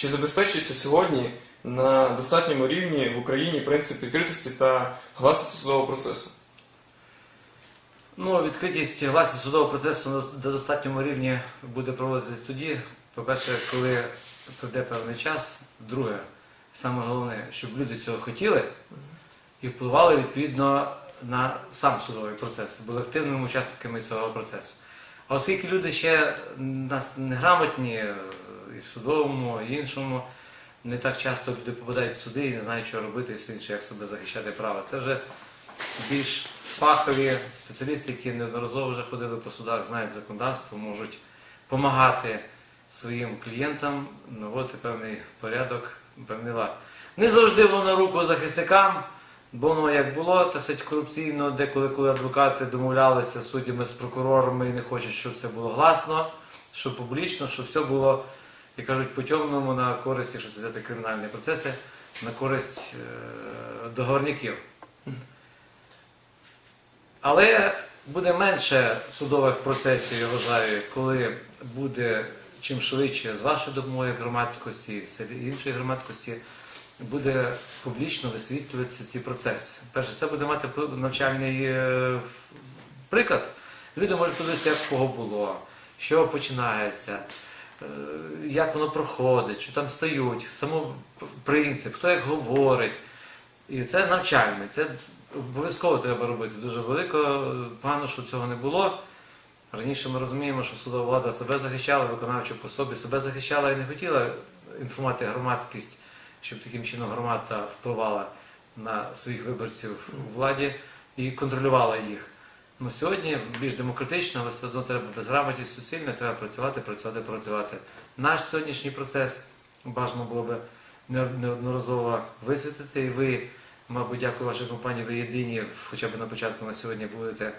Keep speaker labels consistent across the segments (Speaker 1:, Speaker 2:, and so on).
Speaker 1: Чи забезпечується сьогодні на достатньому рівні в Україні принцип відкритості та гласності судового процесу?
Speaker 2: Ну, відкритість власне судового процесу на достатньому рівні буде проводитись тоді. По-перше, коли прийде певний час. Друге, саме головне, щоб люди цього хотіли і впливали відповідно на сам судовий процес, були активними учасниками цього процесу. А оскільки люди ще нас неграмотні і судовому, і іншому, не так часто люди попадають в суди і не знають, що робити і все інше, як себе захищати право. Це вже більш фахові спеціалісти, які неодноразово вже ходили по судах, знають законодавство, можуть допомагати своїм клієнтам наводити певний порядок, певний лад. Не завжди воно руку захисникам, бо воно як було, так сказати, корупційно, деколи коли адвокати домовлялися з суддями, з прокурорами і не хочуть, щоб це було гласно, щоб публічно, щоб все було, як кажуть, по темному на користь, якщо це взяти кримінальні процеси, на користь е, договорників. Але буде менше судових процесів, я вважаю, коли буде чим швидше з вашої допомоги громадськості і іншої громадськості буде публічно висвітлюватися ці процеси. Перше, це буде мати навчальний е, приклад. Люди можуть подивитися, як кого було, що починається, як воно проходить, що там стають, само принцип, хто як говорить. І це навчальний, це обов'язково треба робити. Дуже велико, погано, що цього не було. Раніше ми розуміємо, що судова влада себе захищала, виконавча по собі себе захищала і не хотіла інформувати громадськість, щоб таким чином громада впливала на своїх виборців у владі і контролювала їх. Ну, сьогодні більш демократично, але все одно треба безграмотність суцільна, треба працювати, працювати, працювати. Наш сьогоднішній процес бажано було би неодноразово висвітлити, і ви, мабуть, дякую вашій компанії, ви єдині, хоча б на початку на сьогодні будете.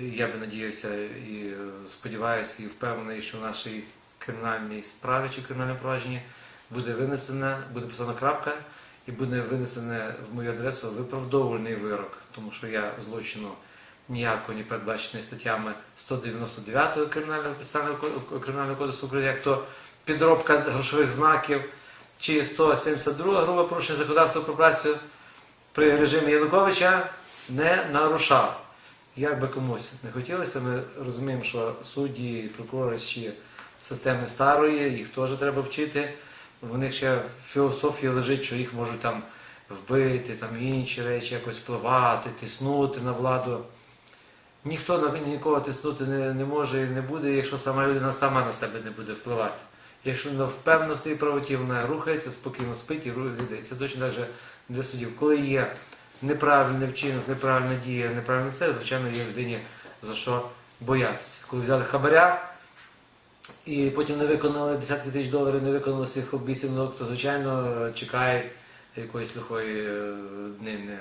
Speaker 2: Я би надіявся і сподіваюся, і впевнений, що в нашій кримінальній справі чи кримінальному провадженні буде винесена, буде посадана крапка і буде винесене в мою адресу виправдовувальний вирок, тому що я злочину ніякого не передбачений статтями 199 кримінального кримінального кодексу України, як то підробка грошових знаків, чи 172 грубе порушення законодавства про працю при режимі Януковича не нарушав. Як би комусь не хотілося, ми розуміємо, що судді, прокурори ще системи старої, їх теж треба вчити. В них ще в філософії лежить, що їх можуть там вбити, там інші речі, якось впливати, тиснути на владу. Ніхто на нікого тиснути не, не може і не буде, якщо сама людина сама на себе не буде впливати. Якщо вона впевнена в своїй правоті, вона рухається, спокійно спить і рухається. Точно так же для суддів. Коли є неправильний вчинок, неправильна дія, неправильне це, звичайно, є людині за що боятися. Коли взяли хабаря і потім не виконали десятки тисяч доларів, не виконали своїх обіцянок, то звичайно чекає якоїсь лихої е, днини.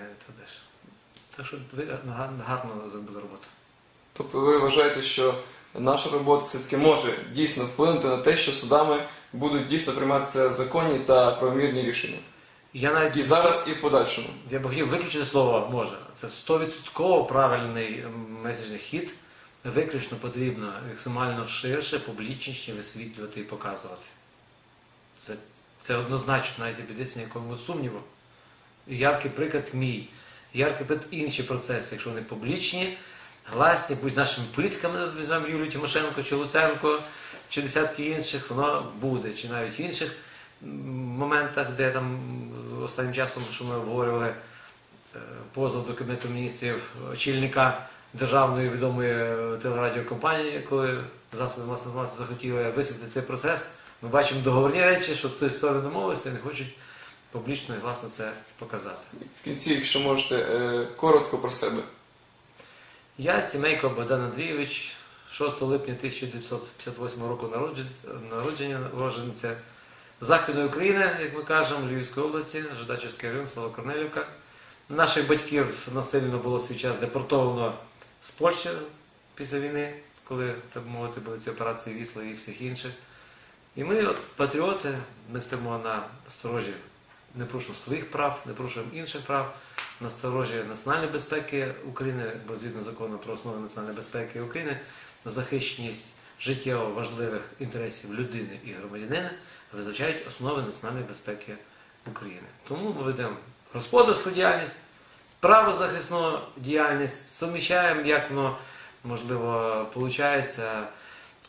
Speaker 2: Так що ви гарно зробили роботу.
Speaker 1: Тобто ви вважаєте, що наша робота все-таки може дійсно вплинути на те, що судами будуть дійсно прийматися законні та правомірні рішення.
Speaker 2: Я навіть
Speaker 1: І зараз, і в подальшому.
Speaker 2: Я б хотів виключити слово може. Це 100% правильний меседжний хід. Виключно потрібно максимально ширше, публічніше висвітлювати і показувати. Це, це однозначно навіть не піддається ніякому сумніву. Яркий приклад мій, яркий інші процеси, якщо вони публічні, гласні, будь з нашими політиками, візьмемо Юлію Тимошенко чи Луценко, чи десятки інших, воно буде, чи навіть в інших моментах, де там останнім часом, що ми обговорювали е, позов до Кабінету міністрів очільника державної відомої е, телерадіокомпанії, коли засоби масової інформації захотіли висвітлити цей процес. Ми бачимо договорні речі, що той сторони домовилися не хочуть публічно і гласно це показати.
Speaker 1: В кінці, якщо можете, е, коротко про себе.
Speaker 2: Я Цімейко Богдан Андрійович, 6 липня 1958 року народження, уроженця Західної України, як ми кажемо, Львівської області, Жидачівський район, село Корнелівка. Наших батьків насильно було свій час депортовано з Польщі після війни, коли, так мовити, були ці операції Вісла і всіх інших. І ми, от, патріоти, ми стоїмо на сторожі, не порушуємо своїх прав, не порушуємо інших прав, на сторожі національної безпеки України, бо згідно закону про основи національної безпеки України, захищеність життєво важливих інтересів людини і громадянина визначають основи національної безпеки України. Тому ми ведемо господарську діяльність, правозахисну діяльність, суміщаємо, як воно можливо виходить.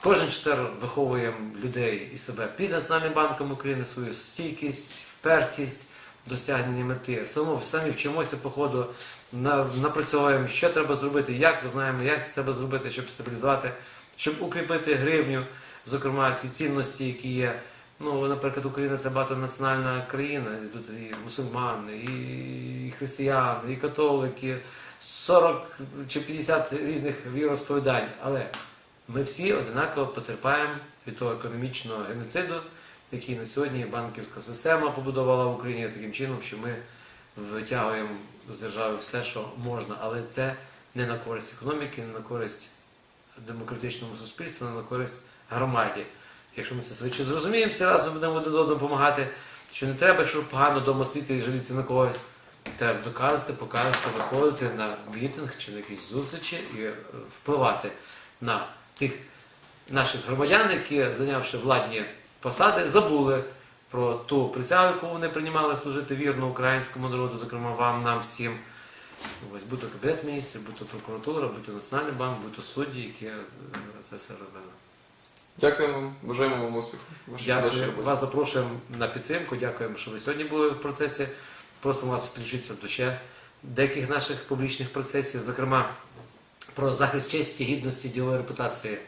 Speaker 2: Кожен четвер виховуємо людей і себе під Національним банком України, свою стійкість, впертість, досягнення мети. Само, самі вчимося по ходу, на- напрацьовуємо, що треба зробити, як знаємо, як це треба зробити, щоб стабілізувати, щоб укріпити гривню, зокрема ці цінності, які є. Ну, наприклад, Україна це багатонаціональна країна, тут і мусульмани, і християни, і католики, 40 чи 50 різних віросповідань. Але ми всі одинаково потерпаємо від того економічного геноциду, який на сьогодні банківська система побудувала в Україні таким чином, що ми витягуємо з держави все, що можна, але це не на користь економіки, не на користь демократичному суспільству, не на користь громаді. Якщо ми це швидше зрозуміємо, всі разом будемо один одному допомагати, що не треба, якщо погано вдома сидіти і жалітися на когось. Треба доказувати, показувати, виходити на мітинг чи на якісь зустрічі і е, впливати на тих наших громадян, які, зайнявши владні посади, забули про ту присягу, яку вони приймали служити вірно українському народу, зокрема вам, нам всім. Ось будь то Кабінет міністрів, будь то прокуратура, будь то Національний банк, будь то судді, які е, це все робили.
Speaker 1: Дякуємо вам, бажаємо вам успіху.
Speaker 2: Дякую. Вас запрошуємо на підтримку. Дякуємо, що ви сьогодні були в процесі. Просимо вас включитися до ще деяких наших публічних процесів, зокрема про захист честі, гідності, ділової репутації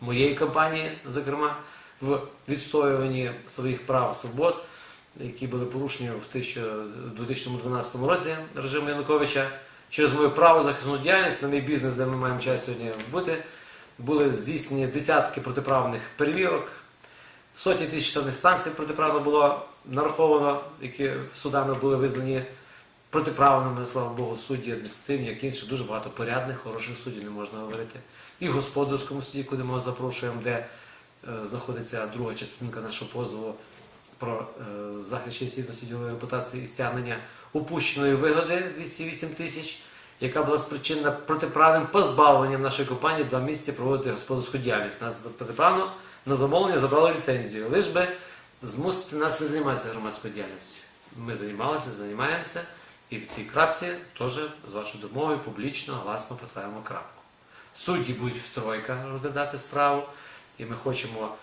Speaker 2: моєї компанії, зокрема в відстоюванні своїх прав свобод, які були порушені в 2012 році режиму Януковича. Через мою правозахисну діяльність на мій бізнес, де ми маємо час сьогодні бути, були здійснені десятки протиправних перевірок, Сотні тисяч штрафних санкцій протиправно було нараховано, які судами були визнані протиправними, слава Богу, судді адміністративні, як інші, дуже багато порядних, хороших суддів не можна говорити. І в господарському суді, куди ми вас запрошуємо, де знаходиться друга частинка нашого позову про е, захист честі ділової репутації і стягнення упущеної вигоди 208 тисяч, яка була спричинена протиправним позбавленням нашої компанії два місяці проводити господарську діяльність. Нас протиправно на замовлення забрали ліцензію, лиш би змусити нас не займатися громадською діяльністю. Ми займалися, займаємося, і в цій крапці теж з вашою допомогою публічно, гласно поставимо крапку. Судді будуть в тройка розглядати справу, і ми хочемо,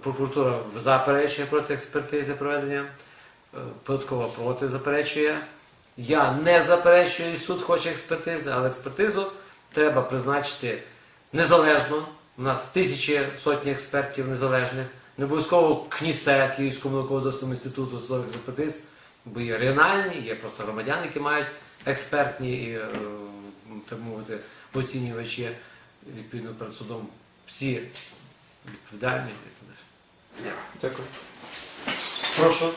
Speaker 2: прокуратура заперечує проти експертизи проведення, е, податкова проти заперечує. Я не заперечую, суд хоче експертизи, але експертизу треба призначити незалежно. У нас тисячі сотні експертів незалежних, не обов'язково КНІСЕ, Київського науково-дослідного інституту судових експертиз, бо є регіональні, є просто громадяни, які мають експертні і, е, так мовити, оцінювачі відповідно перед судом. Всі це.
Speaker 1: Дякую.
Speaker 2: Прошу.